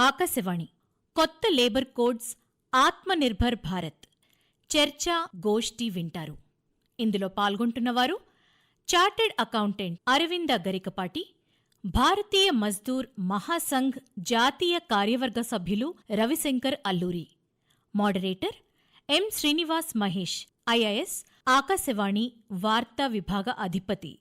ఆకాశవాణి కొత్త labour codes Atmanirbhar Bharat. చర్చా గోష్ఠి వింటారు. ఇందులో పాల్గొంటున్నవారు చార్టెడ్ అకౌంటెంట్ అరవింద గరికపాటి భారతీయ మజ్దూర్ మహాసంఘ్ జాతీయ కార్యవర్గ సభ్యులు Ravishankar Alluri moderator M Srinivas Mahesh IIS Akashvani వార్తా విభాగ అధిపతి.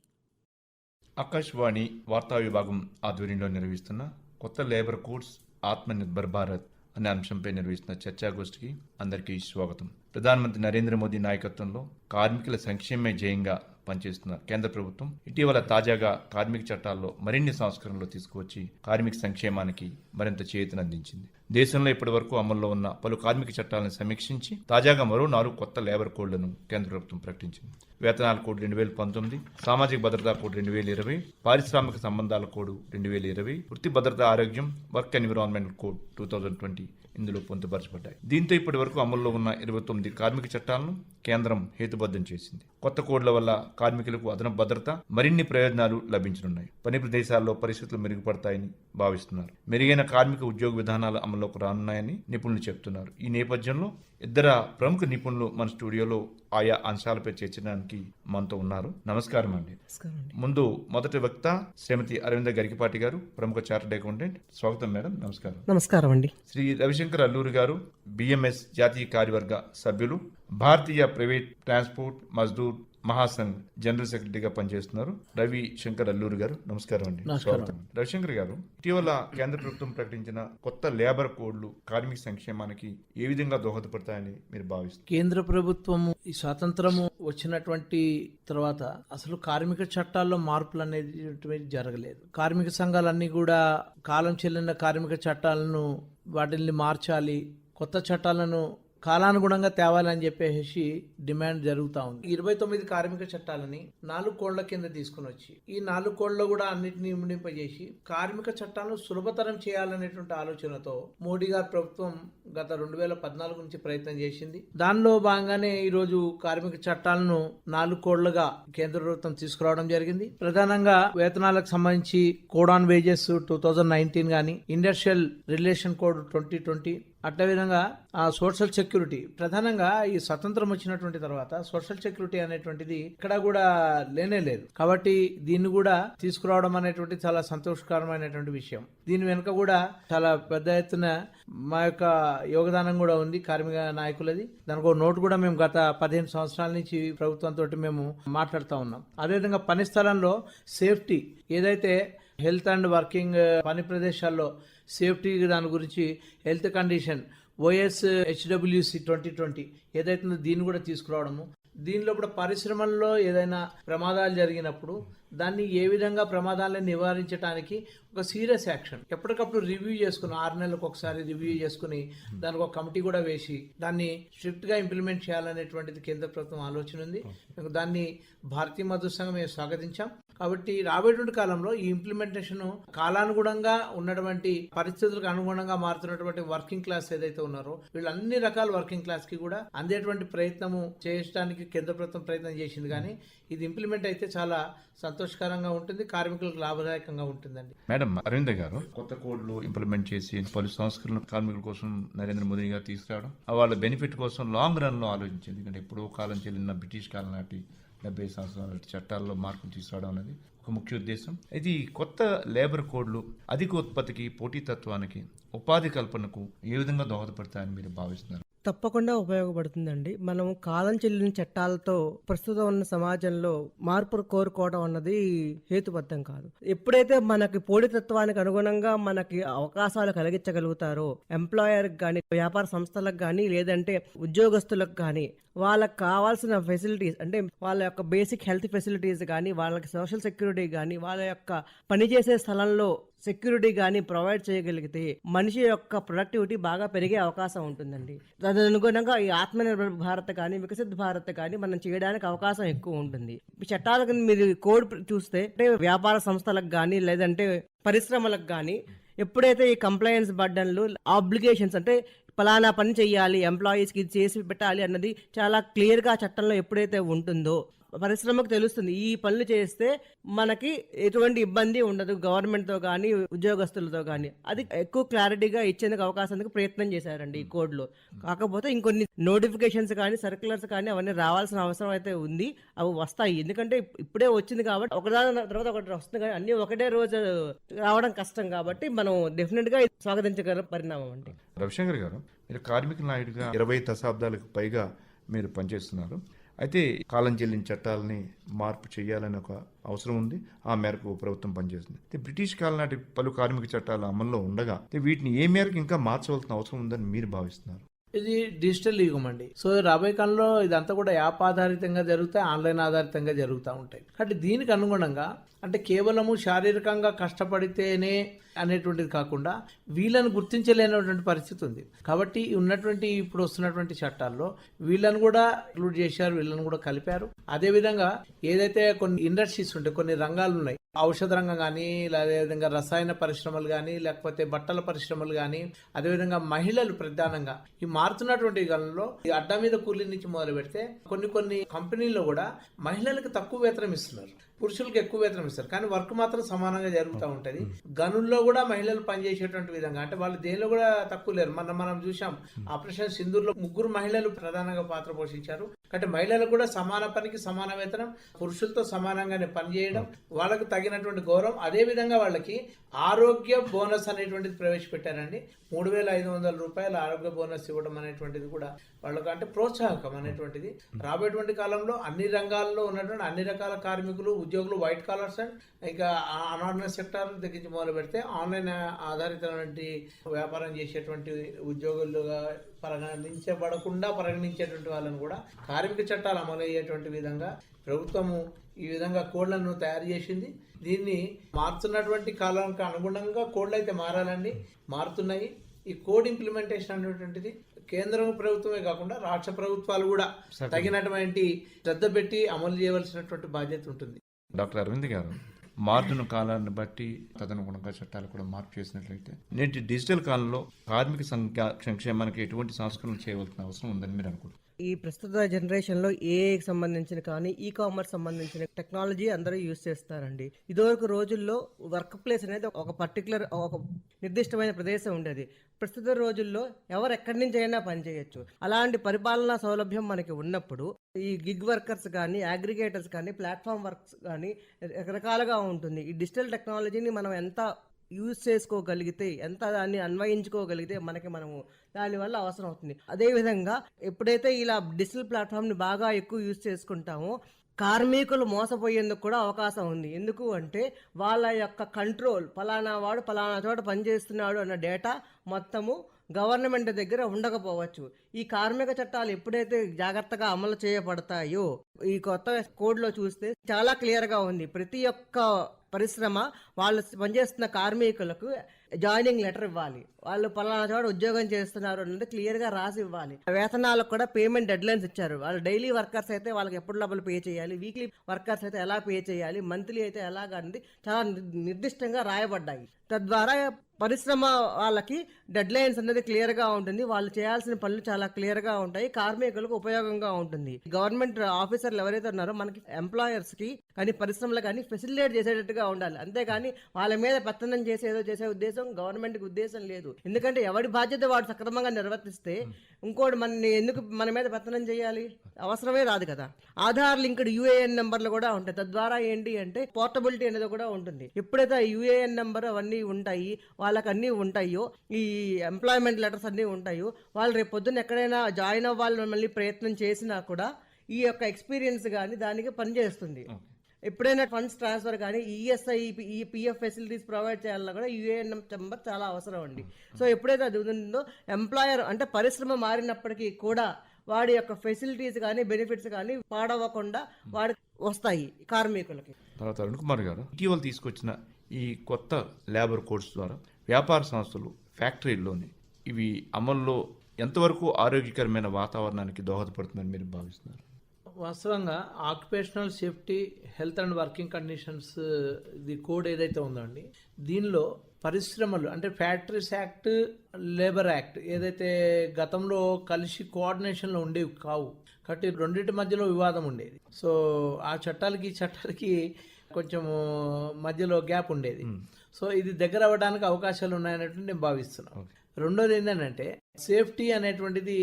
ఆకాశవాణి వార్తా విభాగం ఆధ్వర్యంలో నిర్వహిస్తున్న కొత్త లేబర్ కోడ్స్ ఆత్మనిర్భర్ భారత్ అనే అంశంపై నిర్వహిస్తున్న చర్చాగోష్ఠికి అందరికీ స్వాగతం. ప్రధానమంత్రి నరేంద్ర మోదీ నాయకత్వంలో కార్మికుల సంక్షేమమే జయంగా పనిచేస్తున్న కేంద్ర ప్రభుత్వం ఇటీవల తాజాగా కార్మిక చట్టాల్లో మరిన్ని సంస్కరణలు తీసుకువచ్చి కార్మిక సంక్షేమానికి మరింత చేయూతనందించింది దేశంలో ఇప్పటి వరకు అమల్లో ఉన్న పలు కార్మిక చట్టాలను సమీక్షించి తాజాగా మరో నాలుగు కొత్త లేబర్ కోడ్లను కేంద్ర ప్రభుత్వం ప్రకటించింది. వేతనాల కోడ్ రెండు వేల పంతొమ్మిది సామాజిక భద్రతా కోడ్ రెండు వేల ఇరవై పారిశ్రామిక సంబంధాల కోడ్ రెండు వేల ఇరవై వృత్తి భద్రత ఆరోగ్యం work environment code two thousand twenty ఇందులో పొందుపరచబడ్డాయి. దీంతో ఇప్పటి వరకు అమల్లో ఉన్న ఇరవై తొమ్మిది కార్మిక చట్టాలను కేంద్రం హేతుబద్ధం చేసింది. కొత్త కోడ్ల వల్ల కార్మికులకు అదనపు భద్రత మరిన్ని ప్రయోజనాలు లభించనున్నాయి. పని ప్రదేశాల్లో పరిస్థితులు మెరుగుపడతాయని భావిస్తున్నారు. మెరుగైన కార్మిక ఉద్యోగ విధానాలు అమల్లోకి రానున్నాయని నిపుణులు చెబుతున్నారు ఈ నేపథ్యంలో ఇద్దరు ప్రముఖ నిపుణులు మన స్టూడియోలో ఆయా అంశాలపై చర్చించడానికి మనతో ఉన్నారు. నమస్కారం అండి. ముందు మొదటి వక్త శ్రీమతి అరవింద గరికిపాటి గారు ప్రముఖ చార్టెడ్ అకౌంటెంట్. స్వాగతం మేడం. నమస్కారం. నమస్కారం అండి. శ్రీ రవిశంకర్ అల్లూరి గారు బిఎంఎస్ జాతీయ కార్యవర్గ సభ్యులు Bharatiya private transport Mazdoor Mahasangh general సెక్రటరీగా పనిచేస్తున్నారు. రవి శంకర్ అల్లూరి గారు నమస్కారం అండి. రవిశంకర్ గారు ఇటీవల కేంద్ర ప్రభుత్వం ప్రకటించిన కొత్త లేబర్ కోడ్లు కార్మిక సంక్షేమానికి ఏ విధంగా దోహదపడతాయని మీరు భావిస్తారు కేంద్ర ప్రభుత్వము ఈ స్వాతంత్రము వచ్చినటువంటి తర్వాత అసలు కార్మిక చట్టాల్లో మార్పులు అనేది జరగలేదు. కార్మిక సంఘాలన్నీ కూడా కాలం చెల్లిన కార్మిక చట్టాలను వాటిని మార్చాలి కొత్త చట్టాలను కాలానుగుణంగా తేవాలని చెప్పేసి డిమాండ్ జరుగుతా ఉంది. ఇరవై తొమ్మిది కార్మిక చట్టాలని నాలుగు కోళ్ళ కింద తీసుకుని వచ్చి ఈ నాలుగు కోళ్ళ కూడా అన్నిటిని ముడింపజేసి కార్మిక చట్టాలను సులభతరం చేయాలనేటువంటి ఆలోచనతో మోడీ గారి ప్రభుత్వం గత రెండు వేల పద్నాలుగు నుంచి ప్రయత్నం చేసింది. దానిలో భాగంగానే ఈరోజు కార్మిక చట్టాలను నాలుగు కోళ్ళుగా కేంద్ర ప్రభుత్వం తీసుకురావడం జరిగింది. ప్రధానంగా వేతనాలకు సంబంధించి code on wages two thousand nineteen కానీ industrial relation code twenty twenty అట్లా విధంగా ఆ సోషల్ సెక్యూరిటీ ప్రధానంగా ఈ స్వతంత్రం వచ్చినటువంటి తర్వాత సోషల్ సెక్యూరిటీ అనేటువంటిది ఇక్కడ కూడా లేనే లేదు. కాబట్టి దీన్ని కూడా తీసుకురావడం అనేటువంటి చాలా సంతోషకరమైనటువంటి విషయం. దీని వెనుక కూడా చాలా పెద్ద ఎత్తున మా యొక్క యోగదానం కూడా ఉంది కార్మిక నాయకులది. దానికి నోటు కూడా మేము గత పదిహేను సంవత్సరాల నుంచి ప్రభుత్వంతో మేము మాట్లాడుతూ ఉన్నాం. అదేవిధంగా పని స్థలంలో సేఫ్టీ ఏదైతే హెల్త్ అండ్ వర్కింగ్ పని ప్రదేశాల్లో సేఫ్టీ దాని గురించి health condition OS HWC twenty twenty ఏదైతే ఉందో దీన్ని కూడా తీసుకురావడము. దీనిలో కూడా పరిశ్రమల్లో ఏదైనా ప్రమాదాలు జరిగినప్పుడు దాన్ని ఏ విధంగా ప్రమాదాలను నివారించడానికి ఒక సీరియస్ యాక్షన్. ఎప్పటికప్పుడు రివ్యూ చేసుకుని ఆరు నెలలకు ఒకసారి రివ్యూ చేసుకుని దానికి ఒక కమిటీ కూడా వేసి దాన్ని స్ట్రిక్ట్గా ఇంప్లిమెంట్ చేయాలనేటువంటిది కేంద్ర ప్రభుత్వం ఆలోచన ఉంది. దాన్ని భారతీయ మధు సంఘం మేము స్వాగతించాం. కాబట్టి రాబోయేటువంటి కాలంలో ఈ ఇంప్లిమెంటేషన్ కాలానుగుణంగా ఉన్నటువంటి పరిస్థితులకు అనుగుణంగా మారుతున్నటువంటి వర్కింగ్ క్లాస్ ఏదైతే ఉన్నారో వీళ్ళు అన్ని రకాల వర్కింగ్ క్లాస్కి కూడా అందేటువంటి ప్రయత్నము చేయడానికి కేంద్ర ప్రభుత్వం ప్రయత్నం చేసింది. కానీ ఇది ఇంప్లిమెంట్ అయితే చాలా సంతోషకరంగా ఉంటుంది కార్మికులకు లాభదాయకంగా ఉంటుందండి. మేడం అరవింద గారు. కొత్త కోడ్లు ఇంప్లిమెంట్ చేసి పలు సంస్కరణలు కార్మికుల కోసం నరేంద్ర మోదీ గారు తీసుకురావడం ఆ వాళ్ళ బెనిఫిట్ కోసం లాంగ్ రన్లో ఆలోచించింది. ఎందుకంటే ఎప్పుడో కాలం చెల్లిన బ్రిటిష్ కాలం నాటి డెబ్బై సంవత్సరాల చట్టాల్లో మార్పులు తీసుకురావడం అనేది ఒక ముఖ్య ఉద్దేశం. ఇది కొత్త లేబర్ కోడ్లు అధిక ఉత్పత్తికి పోటీతత్వానికి ఉపాధి కల్పనకు ఏ విధంగా దోహదపడతాయని మీరు భావిస్తున్నారు? తప్పకుండా ఉపయోగపడుతుందండి. మనం కాలం చెల్లిన చట్టాలతో ప్రస్తుతం ఉన్న సమాజంలో మార్పులు కోరుకోవడం అన్నది హేతుబద్ధం కాదు. ఎప్పుడైతే మనకి పోటీతత్వానికి అనుగుణంగా మనకి అవకాశాలు కలిగించగలుగుతారో ఎంప్లాయర్కి కానీ వ్యాపార సంస్థలకు కానీ లేదంటే ఉద్యోగస్తులకు కానీ వాళ్ళకి కావాల్సిన ఫెసిలిటీస్ అంటే వాళ్ళ యొక్క బేసిక్ హెల్త్ ఫెసిలిటీస్ కానీ వాళ్ళకి సోషల్ సెక్యూరిటీ కానీ వాళ్ళ యొక్క పనిచేసే స్థలంలో సెక్యూరిటీ కానీ ప్రొవైడ్ చేయగలిగితే మనిషి యొక్క ప్రొడక్టివిటీ బాగా పెరిగే అవకాశం ఉంటుందండి. తదనుగుణంగా ఈ ఆత్మనిర్భర్ భారత్ కానీ వికసిత భారత్ కానీ మనం చేయడానికి అవకాశం ఎక్కువ ఉంటుంది. ఈ చట్టాలకు మీరు కోడ్ చూస్తే అంటే వ్యాపార సంస్థలకు కానీ లేదంటే పరిశ్రమలకు కానీ ఎప్పుడైతే ఈ కంప్లైన్స్ బడ్డన్లు ఆబ్లిగేషన్స్ అంటే పలానా పని చేయాలి ఎంప్లాయీస్కి ఇది చేసి పెట్టాలి అన్నది చాలా క్లియర్గా చట్టంలో ఎప్పుడైతే ఉంటుందో పరిశ్రమకు తెలుస్తుంది. ఈ పనులు చేస్తే మనకి ఎటువంటి ఇబ్బంది ఉండదు గవర్నమెంట్తో కానీ ఉద్యోగస్తులతో కానీ అది ఎక్కువ క్లారిటీగా ఇచ్చేందుకు అవకాశానికి ప్రయత్నం చేశారండి ఈ కోడ్లో. కాకపోతే ఇంకొన్ని నోటిఫికేషన్స్ కానీ సర్క్యులర్స్ కానీ అవన్నీ రావాల్సిన అవసరం అయితే ఉంది. అవి వస్తాయి. ఎందుకంటే ఇప్పుడే వచ్చింది కాబట్టి ఒకదాని తర్వాత ఒకటి వస్తుంది కానీ అన్నీ ఒకటే రోజు రావడం కష్టం కాబట్టి మనం డెఫినెట్గా స్వాగతించగల పరిణామం అండి. రవిశంకర్ గారు మీరు కార్మిక నాయుడుగా ఇరవై దశాబ్దాలకు పైగా మీరు పనిచేస్తున్నారు. అయితే కాలం చెల్లిన చట్టాలని మార్పు చేయాలని ఒక అవసరం ఉంది. ఆ మేరకు ప్రభుత్వం పనిచేస్తుంది. అయితే బ్రిటిష్ కాలం నాటి పలు కార్మిక చట్టాలు అమల్లో ఉండగా వీటిని ఏ మేరకు ఇంకా మార్చవలసిన అవసరం ఉందని మీరు భావిస్తున్నారు? ఇది డిజిటల్ యుగం అండి. సో రాబోయే కాలంలో ఇదంతా కూడా యాప్ ఆధారితంగా జరుగుతాయి ఆన్లైన్ ఆధారితంగా జరుగుతూ ఉంటాయి. కాబట్టి దీనికి అనుగుణంగా అంటే కేవలము శారీరకంగా కష్టపడితేనే అనేటువంటిది కాకుండా వీళ్ళని గుర్తించలేనటువంటి పరిస్థితి ఉంది. కాబట్టి ఉన్నటువంటి ఇప్పుడు వస్తున్నటువంటి చట్టాల్లో వీళ్ళని కూడా ఇంక్లూడ్ చేశారు వీళ్ళని కూడా కలిపారు. అదేవిధంగా ఏదైతే కొన్ని ఇండస్ట్రీస్ ఉంటాయి కొన్ని రంగాలు ఉన్నాయి ఔషధ రంగం కానీ అదేవిధంగా రసాయన పరిశ్రమలు కానీ లేకపోతే బట్టల పరిశ్రమలు కానీ అదేవిధంగా మహిళలు ప్రధానంగా ఈ మారుతున్నటువంటి కాలంలో ఈ అడ్డా మీద కూలీ నుంచి మొదలు పెడితే కొన్ని కొన్ని కంపెనీల్లో కూడా మహిళలకు తక్కువ వేతనం ఇస్తున్నారు. పురుషులకు ఎక్కువ వేతనం ఇస్తారు. కానీ వర్క్ మాత్రం సమానంగా జరుగుతూ ఉంటది. గనుల్లో కూడా మహిళలు పనిచేసేటువంటి విధంగా అంటే వాళ్ళు దేనిలో కూడా తక్కువ లేరు. మనం మనం చూసాం ఆపరేషన్ సింధూర్లో ముగ్గురు మహిళలు ప్రధానంగా పాత్ర పోషించారు. కాబట్టి మహిళలకు కూడా సమాన పనికి సమాన వేతనం పురుషులతో సమానంగానే పనిచేయడం వాళ్ళకు తగినటువంటి గౌరవం. అదే విధంగా వాళ్ళకి ఆరోగ్య బోనస్ అనేటువంటిది ప్రవేశపెట్టారండి. మూడు వేల ఐదు వందల రూపాయల ఆరోగ్య బోనస్ ఇవ్వడం అనేటువంటిది కూడా వాళ్ళకు అంటే ప్రోత్సాహకం అనేటువంటిది. రాబోయేటువంటి కాలంలో అన్ని రంగాల్లో ఉన్నటువంటి అన్ని రకాల కార్మికులు ఉద్యోగులు వైట్ కాలర్స్ అండ్ ఇక అనార్గనైజ్ సెక్టార్ దగ్గర నుంచి మొదలు పెడితే ఆన్లైన్ ఆధారితమైనటువంటి వ్యాపారం చేసేటువంటి ఉద్యోగులుగా పరిగణించబడకుండా పరిగణించేటువంటి వాళ్ళని కూడా కార్మిక చట్టాలు అమలు అయ్యేటువంటి విధంగా ప్రభుత్వము ఈ విధంగా కోడ్లను తయారు చేసింది. దీన్ని మారుతున్నటువంటి కాలానికి అనుగుణంగా కోడ్లు అయితే మారాలండి. మారుతున్నాయి. ఈ కోడ్ ఇంప్లిమెంటేషన్ అనేటువంటిది కేంద్ర ప్రభుత్వమే కాకుండా రాష్ట్ర ప్రభుత్వాలు కూడా తగినటువంటి శ్రద్ధ పెట్టి అమలు చేయవలసినటువంటి బాధ్యత ఉంటుంది. డాక్టర్ అరవింద్ గారు మారుతున్న కాలాన్ని బట్టి తదనుగుణంగా చట్టాలు కూడా మార్పు చేసినట్లయితే నేటి డిజిటల్ కాలంలో కార్మిక సంఖ్య సంక్షేమానికి ఎటువంటి సంస్కరణలు చేయవలసిన అవసరం ఉందని మీరు అనుకుంటున్నారు? ఈ ప్రస్తుత జనరేషన్లో ఏఐకి సంబంధించిన కానీ ఈ కామర్స్ సంబంధించిన టెక్నాలజీ అందరూ యూజ్ చేస్తారండి. ఇదివరకు రోజుల్లో వర్క్ ప్లేస్ అనేది ఒక పర్టికులర్ ఒక నిర్దిష్టమైన ప్రదేశం ఉండేది. ప్రస్తుత రోజుల్లో ఎవరు ఎక్కడి నుంచి అయినా పనిచేయచ్చు అలాంటి పరిపాలనా సౌలభ్యం మనకి ఉన్నప్పుడు ఈ గిగ్ వర్కర్స్ కానీ అగ్రిగేటర్స్ కానీ ప్లాట్ఫామ్ వర్క్స్ కానీ రకరకాలుగా ఉంటుంది. ఈ డిజిటల్ టెక్నాలజీని మనం ఎంత యూజ్ చేసుకోగలిగితే ఎంత దాన్ని అన్వయించుకోగలిగితే మనకి మనము దానివల్ల అవసరం అవుతుంది. అదేవిధంగా ఎప్పుడైతే ఇలా డిజిటల్ ప్లాట్ఫామ్ని బాగా ఎక్కువ యూజ్ చేసుకుంటామో కార్మికులు మోసపోయేందుకు కూడా అవకాశం ఉంది. ఎందుకు అంటే వాళ్ళ యొక్క కంట్రోల్ ఫలానా వాడు పలానా చోట పనిచేస్తున్నాడు అన్న డేటా మొత్తము గవర్నమెంట్ దగ్గర ఉండకపోవచ్చు. ఈ కార్మిక చట్టాలు ఎప్పుడైతే జాగ్రత్తగా అమలు చేయబడతాయో ఈ కొత్త కోడ్లో చూస్తే చాలా క్లియర్గా ఉంది. ప్రతి ఒక్క పరిశ్రమ వాళ్ళు పనిచేస్తున్న కార్మికులకు జాయినింగ్ లెటర్ ఇవ్వాలి. వాళ్ళు పలానా చోట ఉద్యోగం చేస్తున్నారు అన్నది క్లియర్గా రాసి ఇవ్వాలి. వేతనాలకు కూడా పేమెంట్ డెడ్ లైన్స్ ఇచ్చారు. వాళ్ళు డైలీ వర్కర్స్ అయితే వాళ్ళకి ఎప్పుడు డబ్బులు పే చేయాలి? వీక్లీ వర్కర్స్ అయితే ఎలా పే చేయాలి? మంత్లీ అయితే ఎలాగా అనేది చాలా నిర్దిష్టంగా రాయబడ్డాయి. తద్వారా పరిశ్రమ వాళ్ళకి డెడ్ లైన్స్ అనేది క్లియర్గా ఉంటుంది. వాళ్ళు చేయాల్సిన పనులు చాలా క్లియర్గా ఉంటాయి. కార్మికులకు ఉపయోగంగా ఉంటుంది. గవర్నమెంట్ ఆఫీసర్లు ఎవరైతే ఉన్నారో మనకి ఎంప్లాయర్స్కి కానీ పరిశ్రమలు కానీ ఫెసిలిటేట్ చేసేటట్టుగా ఉండాలి. అంతేగాని వాళ్ళ మీద పెత్తనం చేసి ఏదో చేసే ఉద్దేశం గవర్నమెంట్కి ఉద్దేశం లేదు. ఎందుకంటే ఎవడి బాధ్యత వాడు సక్రమంగా నిర్వర్తిస్తే ఇంకోటి మన ఎందుకు మన మీద పెత్తనం చేయాలి? అవసరమే రాదు కదా. ఆధార్ లింక్డ్ యూఏఎన్ నెంబర్లు కూడా ఉంటాయి. తద్వారా ఏంటి అంటే పోర్టబిలిటీ అనేది కూడా ఉంటుంది. ఎప్పుడైతే యూఏఎన్ నెంబర్ అవన్నీ ఉంటాయి వాళ్ళకి అన్నీ ఉంటాయో ఈ ఎంప్లాయ్మెంట్ లెటర్స్ అన్నీ ఉంటాయో వాళ్ళు రేపు పొద్దున్న ఎక్కడైనా జాయిన్ అవ్వాలని మళ్ళీ ప్రయత్నం చేసినా కూడా ఈ యొక్క ఎక్స్పీరియన్స్ కానీ దానికి పనిచేస్తుంది. ఎప్పుడైనా ఫండ్స్ ట్రాన్స్ఫర్ కానీ ESI E PF facilities provide చేయాలన్నా కూడా యూఏఎన్ నెంబర్ చాలా అవసరం అండి. సో ఎప్పుడైతే అది ఉందో ఎంప్లాయర్ అంటే పరిశ్రమ మారినప్పటికీ కూడా వాడి యొక్క ఫెసిలిటీస్ కానీ బెనిఫిట్స్ కానీ పాడవకుండా వాడి వస్తాయి కార్మికులకి. తర్వాత అరుణ్ కుమార్ గారు ఇటీవల తీసుకొచ్చిన ఈ కొత్త లేబర్ కోడ్స్ ద్వారా వ్యాపార సంస్థలు ఫ్యాక్టరీల్లోని ఇవి అమల్లో ఎంతవరకు ఆరోగ్యకరమైన వాతావరణానికి దోహదపడుతుందని మీరు భావిస్తున్నారు? వాస్తవంగా occupational safety health and working conditions ఇది కోడ్ ఏదైతే ఉందో అండి దీనిలో పరిశ్రమలు అంటే ఫ్యాక్టరీస్ యాక్ట్ లేబర్ యాక్ట్ ఏదైతే గతంలో కలిసి కోఆర్డినేషన్లో ఉండేవి కావు కాబట్టి రెండింటి మధ్యలో వివాదం ఉండేది. సో ఆ చట్టాలకి ఈ చట్టాలకి కొంచెం మధ్యలో గ్యాప్ ఉండేది. సో ఇది దగ్గర అవ్వడానికి అవకాశాలు ఉన్నాయన్నట్టు నేను భావిస్తున్నాను. రెండోది ఏంటంటే సేఫ్టీ అనేటువంటిది